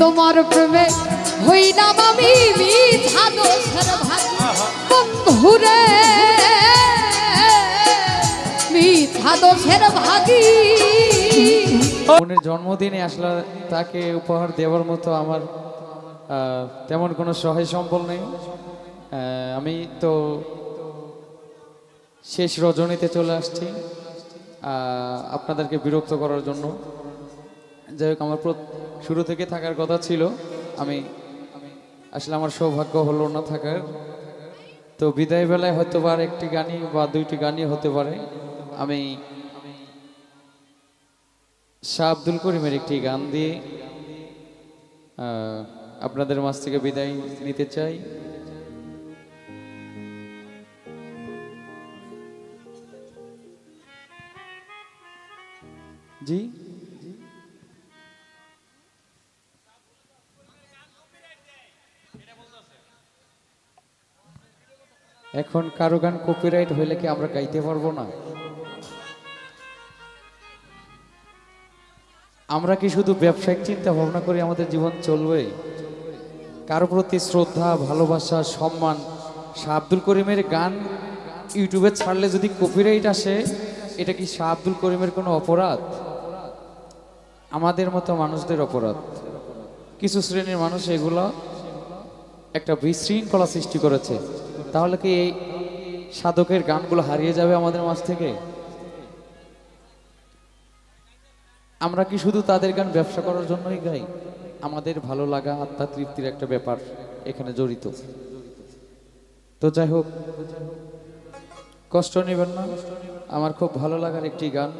তোমার প্রেমে হইলাম আমি ভাগী বন্ধুরে বোনের জন্মদিনে আসলে তাকে উপহার দেওয়ার মতো আমার তেমন কোনো সহায় সম্বল নেই। আমি তো শেষ রজনীতে চলে আসছি আপনাদেরকে বিরক্ত করার জন্য। যাই হোক, আমার শুরু থেকে থাকার কথা ছিল। আমি, আসলে আমার সৌভাগ্য হলো না থাকার। তো বিদায় বেলায় হয়তো বা একটি গানই বা দুইটি গানই হতে পারে। আমি শাহ আব্দুল করিমের একটি গান দিয়ে আপনাদের মাছ থেকে বিদায় নিতে চাই। জি? এখন কারও গান কপিরাইট হইলে কি আমরা গাইতে পারব না? আমরা কি শুধু ব্যবসায়িক চিন্তা ভাবনা করে আমাদের জীবন চলবে? কারও প্রতি শ্রদ্ধা, ভালোবাসা, সম্মান, শাহ আব্দুল করিমের গান ইউটিউবে ছাড়লে যদি কপিরাইট আসে, এটা কি শাহ আব্দুল করিমের কোনো অপরাধ? আমাদের মতো মানুষদের অপরাধ। কিছু শ্রেণির মানুষ এগুলো একটা বিশৃঙ্খলা সৃষ্টি করেছে। তাহলে কি এই সাধকের গানগুলো হারিয়ে যাবে আমাদের মাঝ থেকে? আমরা কি শুধু তাদের গান ব্যবসা করার জন্যই গাই? আমাদের ভালো লাগা, আত্মা তৃপ্তির একটা ব্যাপার এখানে জড়িত। তো যাই হোক, কষ্ট নেবেন না। আমার খুব ভালো লাগার একটি গান।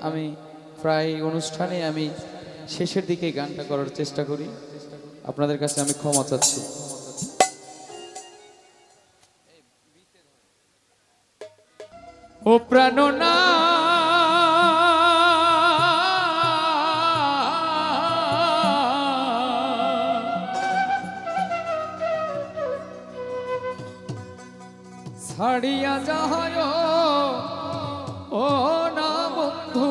আমি প্রায় অনুষ্ঠানে আমি শেষের দিকে গানটা করার চেষ্টা করি। আপনাদের কাছে আমি ক্ষমা চাচ্ছি। ও প্রাণনা ছাড়িয়া যাহায় ও না বন্ধু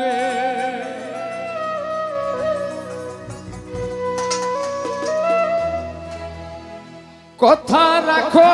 রে। কথা রাখো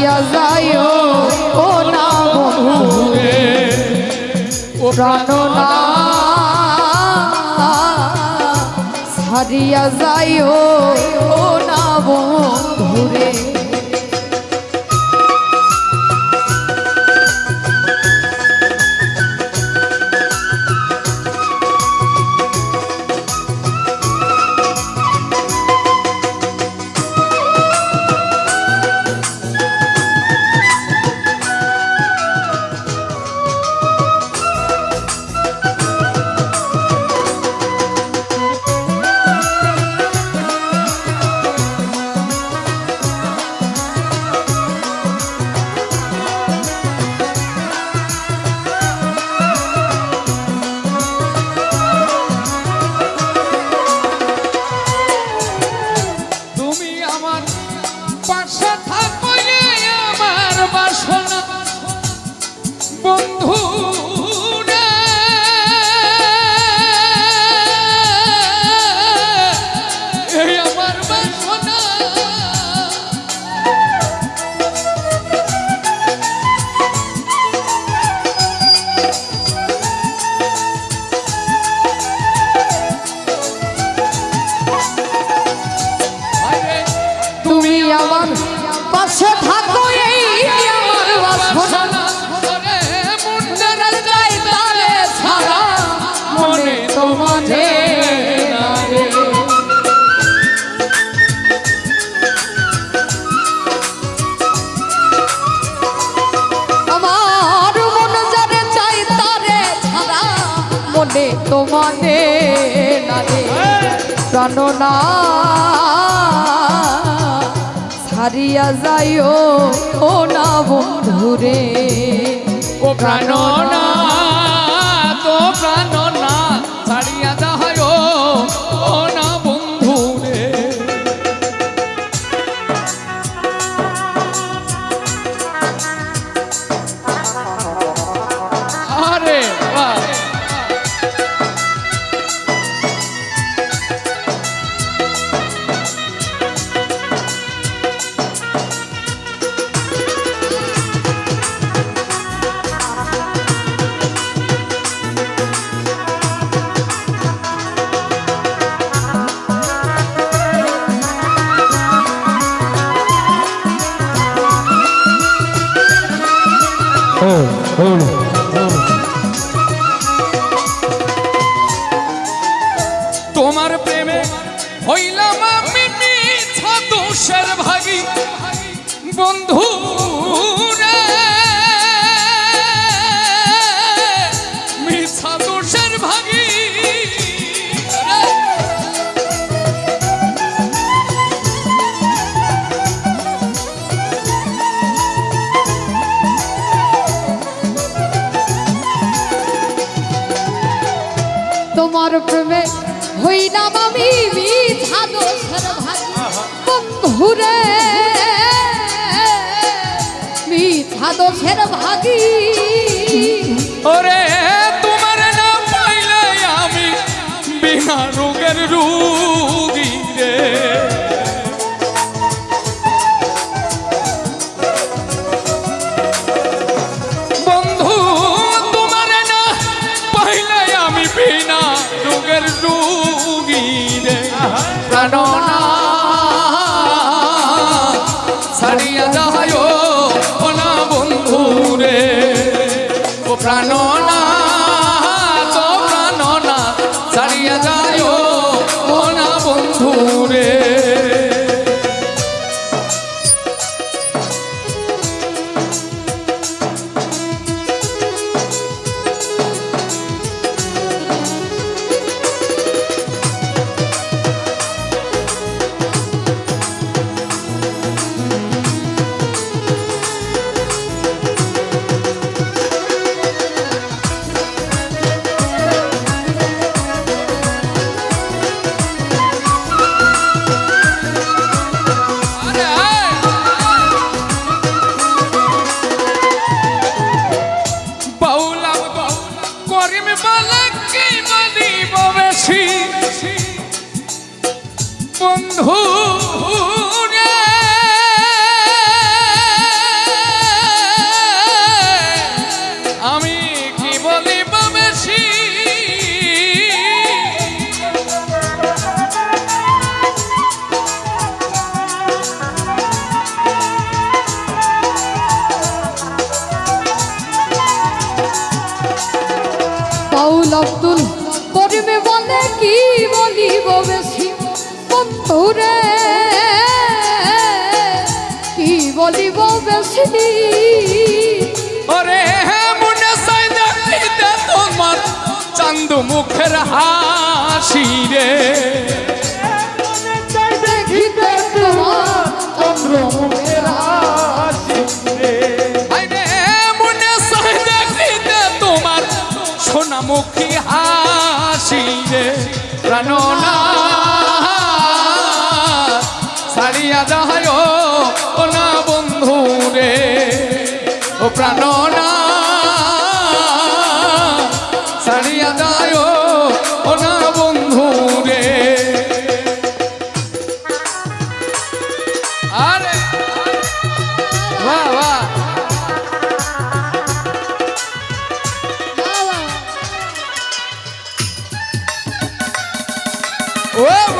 ছাড়িয়া যাইও ও না বন্ধু। প্রাণনা ছাড়িয়া যাইও ও না বন্ধুরে প্রাণনা হারিয়া যাইও ও না বন্ধুরে। ও প্রাণনা তো প্রাণনা তোমার প্রেমে আমি মিছা দোষের ভাগী বন্ধুরে। ভাগি দোষের ভাগি ওরে, তোমার না পাইলে আমি বিনা রোগের রুগী রে। কি বলিব বেশি ওরে মনে সাই দেখিতে তোমার চান্দ মুখের হাসি রে। দেখিতে তোমার চন্দ্রমুখের আরে মনে দেখিতে তোমার সোনামুখী হাসি রে। বন্ধু রে ও প্রাণনা ছাড়িয়া যায় ও না বন্ধু রে আরে বাহ। ও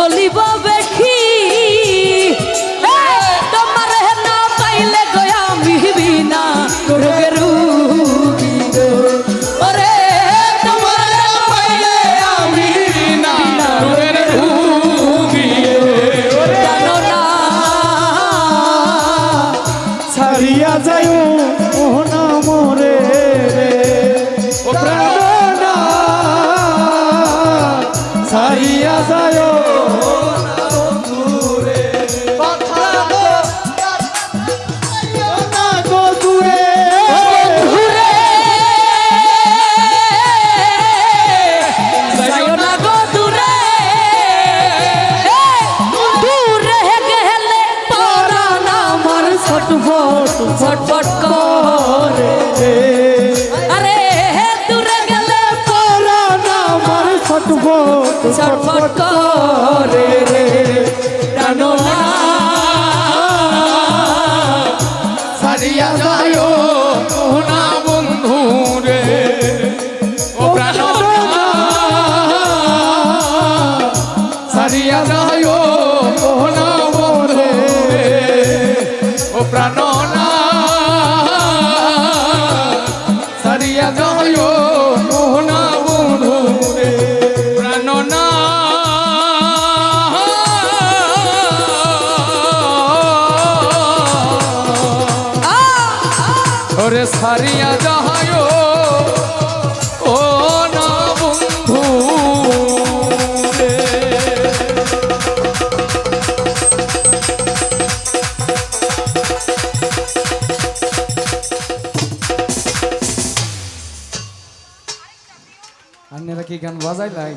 Bolívar. ou pra nona যায় নাই